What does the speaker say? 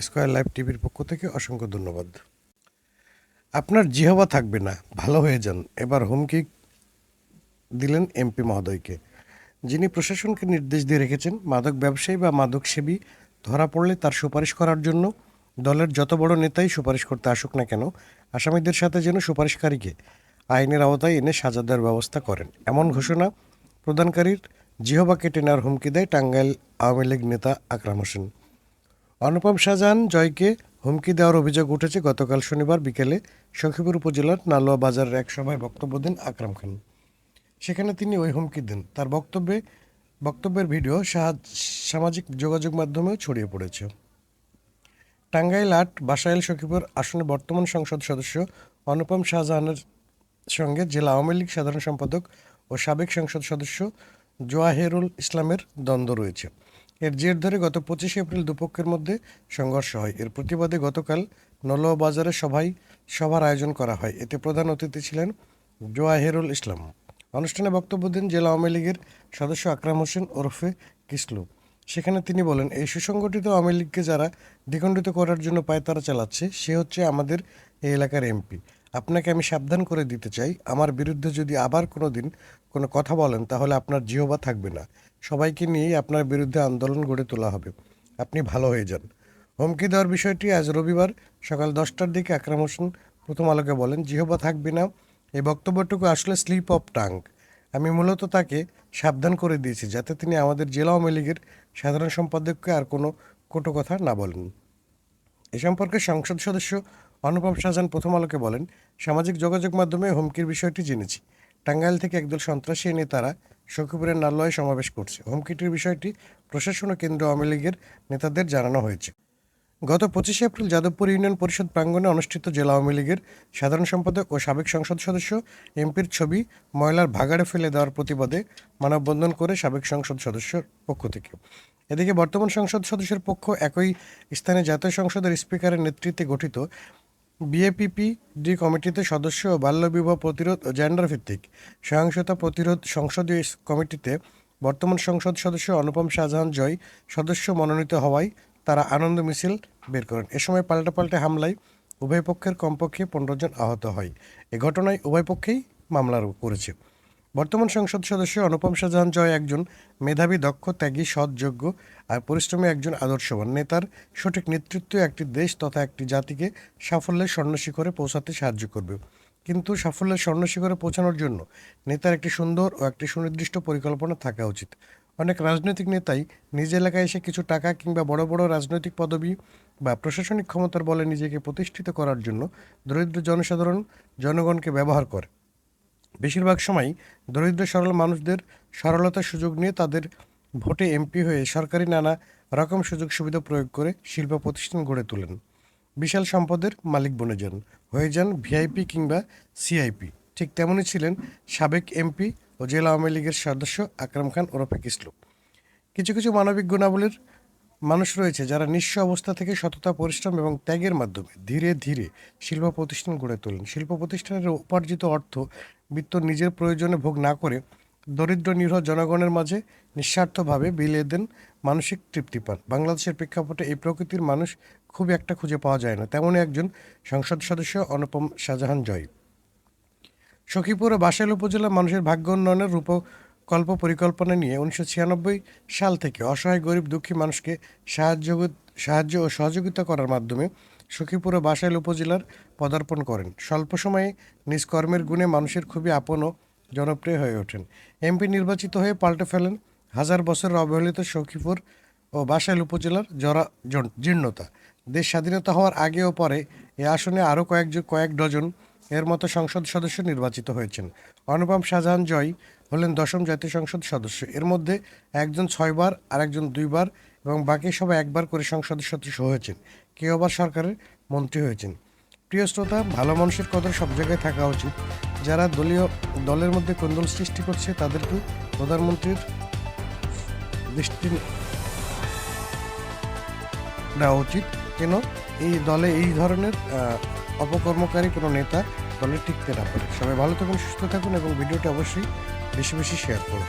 Square live টিভির পক্ষ থেকে অসংখ্য ধন্যবাদ। আপনার জিহবা থাকবে না, ভালো হয়ে যান। এবার হুমকি দিলেন এমপি মহোদয়কে। যিনি প্রশাসনকে নির্দেশ দিয়ে রেখেছেন, মাদক ব্যবসায়ী বা মাদক সেবী ধরা পড়লে তার সুপারিশ করার জন্য দলের যত বড় নেতাই সুপারিশ করতে আসুক না কেন, আসামিদের সাথে যেন সুপারিশকারীকে আইনের আওতায় এনে সাজা দেওয়ার ব্যবস্থা করেন। এমন ঘোষণা প্রদানকারীর জিহবা কেটে নেওয়ার হুমকি দেয় টাঙ্গাইল আওয়ামী লীগ নেতা আকরাম হোসেন। অনুপম শাহজাহান জয়কে হুমকি দেওয়ার অভিযোগ উঠেছে গতকাল শনিবার বিকেলে সখীপুর উপজেলার নালোয়া বাজারের এক সভায় বক্তব্য দেন আকরাম খান। সেখানে তিনি ওই হুমকি দেন। তার বক্তব্যে, বক্তব্যের ভিডিও সামাজিক যোগাযোগ মাধ্যমেও ছড়িয়ে পড়েছে। টাঙ্গাইল আট, বাসাইল সখীপুর আসনে বর্তমান সংসদ সদস্য অনুপম শাহজাহানের সঙ্গে জেলা আওয়ামী লীগ সাধারণ সম্পাদক ও সাবেক সংসদ সদস্য জোয়াহেরুল ইসলামের দ্বন্দ্ব রয়েছে। এর জের ধরে গত পঁচিশে এপ্রিল দুপক্ষের মধ্যে সংঘর্ষ হয়। এর প্রতিবাদে গতকাল নলোয়া বাজারে সভায় সভার আয়োজন করা হয়। এতে প্রধান অতিথি ছিলেন জোয়াহেরুল ইসলাম। অনুষ্ঠানে বক্তব্য দেন জেলা আওয়ামী লীগের সদস্য আকরাম হোসেন ওরফে কিসলু। সেখানে তিনি বলেন, এই সুসংগঠিত আওয়ামী লীগকে যারা দ্বিখণ্ডিত করার জন্য পায়তারা চালাচ্ছে, সে হচ্ছে আমাদের এই এলাকার এমপি। আপনাকে আমি সাবধান করে দিতে চাই। আমার বিরুদ্ধে যদি আবার কোনো দিন কোনো কথা বলেন, তাহলে আপনার জিহবা থাকবে না। সবাইকে নিয়েই আপনার বিরুদ্ধে আন্দোলন গড়ে তোলা হবে। আপনি ভালো হয়ে যান। হুমকি দেওয়ার বিষয়টি আজ রবিবার সকাল দশটার দিকে আকরাম হোসেন প্রথম আলোকে বলেন, জিহবা থাকবে না। এই বক্তব্যটুকু আসলে স্লিপ অফ টাঙ্গ আমি মূলত তাকে সাবধান করে দিয়েছি যাতে তিনি আমাদের জেলা আওয়ামী লীগের সাধারণ সম্পাদককে আর কোনো কটু কথা না বলেন। এ সম্পর্কে সংসদ সদস্য অনুপম শাহজাহান প্রথম আলোকে বলেন, সামাজিক যোগাযোগ মাধ্যমে হুমকির বিষয়টি জেনেছি। টাঙ্গাইল থেকে একদল সন্ত্রাসী এনে তারা সখীপুরের নালয়ে সমাবেশ করছে। হুমকিটির বিষয়টি প্রশাসন ও কেন্দ্র আওয়ামী লীগের নেতাদের জানানো হয়েছে। গত পঁচিশে এপ্রিল যাদবপুর ইউনিয়ন পরিষদ প্রাঙ্গণে অনুষ্ঠিত জেলা আওয়ামী লীগের সাধারণ সম্পাদক ও সাবেক সংসদ সদস্য এমপির ছবি ময়লার ভাগাড়ে ফেলে দেওয়ার প্রতিবাদে মানববন্ধন করে সাবেক সংসদ সদস্যর পক্ষ থেকে। এদিকে বর্তমান সংসদ সদস্যের পক্ষ একই স্থানে জাতীয় সংসদের স্পিকারের নেতৃত্বে গঠিত বিএপিপি ডি কমিটিতে সদস্য ও বাল্যবিবাহ প্রতিরোধ ও জেন্ডার ভিত্তিক সহিংসতা প্রতিরোধ সংসদীয় কমিটিতে বর্তমান সংসদ সদস্য অনুপম শাহজাহান জয়, সদস্য মনোনীত হওয়ায় তারা আনন্দ মিছিল বের করেন। এ সময় পাল্টা পাল্টে হামলায় উভয় পক্ষের কমপক্ষে পনেরো জন আহত হয়। এ ঘটনায় উভয় পক্ষেই মামলা করেছে। বর্তমান সংসদ সদস্য অনুপম শাহজাহান জয় একজন মেধাবী, দক্ষ, ত্যাগী সৎ যোগ্য আর পরিশ্রমী একজন আদর্শবান। নেতার সঠিক নেতৃত্ব একটি দেশ তথা একটি জাতিকে সাফল্যের স্বর্ণশিখরে পৌঁছাতে সাহায্য করবে। কিন্তু সাফল্যের স্বর্ণশিখরে পৌঁছানোর জন্য নেতার একটি সুন্দর ও একটি সুনির্দিষ্ট পরিকল্পনা থাকা উচিত। অনেক রাজনৈতিক নেতাই নিজ এলাকায় এসে কিছু টাকা কিংবা বড় বড় রাজনৈতিক পদবি বা প্রশাসনিক ক্ষমতার বলে নিজেকে প্রতিষ্ঠিত করার জন্য দরিদ্র জনসাধারণ, জনগণকে ব্যবহার করে। বেশিরভাগ সময় দরিদ্র সরল মানুষদের সরলতার সুযোগ নিয়ে তাদের ভোটে এমপি হয়ে সরকারি নানা রকম সুযোগ সুবিধা প্রয়োগ করে শিল্প প্রতিষ্ঠান গড়ে তোলেন। বিশাল সম্পদের মালিক বনে যান, হয়ে যান ভিআইপি কিংবা সিআইপি। ঠিক তেমনই ছিলেন সাবেক এমপি ও জেলা আওয়ামী লীগের সদস্য আকরাম খান ওরফে কিসলু। কিছু কিছু মানবিক গুণাবলীর মানুষ রয়েছে যারা নিঃস্ব অবস্থা থেকে সততা, পরিশ্রম এবং ত্যাগের মাধ্যমে ধীরে ধীরে শিল্প প্রতিষ্ঠান গড়ে তোলেন। শিল্প প্রতিষ্ঠানের উপার্জিত অর্থ বৃত্ত নিজের প্রয়োজনে ভোগ না করে দরিদ্র নিরহ জনগণের মাঝে নিঃস্বার্থভাবে বিলিয়ে দেন মানসিক তৃপ্তি পান। বাংলাদেশের প্রেক্ষাপটে এই প্রকৃতির মানুষ খুব একটা খুঁজে পাওয়া যায় না। তেমনই একজন সংসদ সদস্য অনুপম শাহজাহান জয়। সখীপুর ও বাসাইল উপজেলার মানুষের ভাগ্য উন্নয়নের রূপকল্প পরিকল্পনা নিয়ে উনিশশো ছিয়ানব্বই সাল থেকে অসহায়, গরিব, দুঃখী মানুষকে সাহায্য সাহায্য ও সহযোগিতা করার মাধ্যমে সখীপুর ও বাসাইল উপজেলার পদার্পণ করেন। স্বল্প সময়ে নিজ কর্মের গুণে মানুষের খুবই আপন ও জনপ্রিয় হয়ে ওঠেন। এমপি নির্বাচিত হয়ে পাল্টে ফেলেন হাজার বছরের অবহেলিত সখীপুর ও বাসাইল উপজেলার জরা জীর্ণতা। দেশ স্বাধীনতা হওয়ার আগে ও পরে এ আসনে আরও কয়েক কয়েক ডজন এর মতো সংসদ সদস্য নির্বাচিত হয়েছেন। অনুপম শাহজাহান জয় হলেন দশম জাতীয় সংসদ সদস্য। এর মধ্যে একজন ছয়বার আর একজন দুইবার এবং বাকি সবাই একবার করে সংসদ সদস্য হয়েছেন। কেউ আবার সরকারের মন্ত্রী হয়েছেন। প্রিয় শ্রোতা, ভালো মানুষের কদর সব জায়গায় থাকা উচিত। যারা দলীয় দলের মধ্যে কোন্দল সৃষ্টি করছে, তাদেরকে প্রধানমন্ত্রীর দৃষ্টি দেওয়া উচিত। কেন? এই দলে এই ধরনের অপকর্মকারী কোনো নেতা দলে টিকতে না পারে। সবাই ভালো থাকুন, সুস্থ থাকুন এবং ভিডিওটি অবশ্যই বেশি বেশি শেয়ার করুন।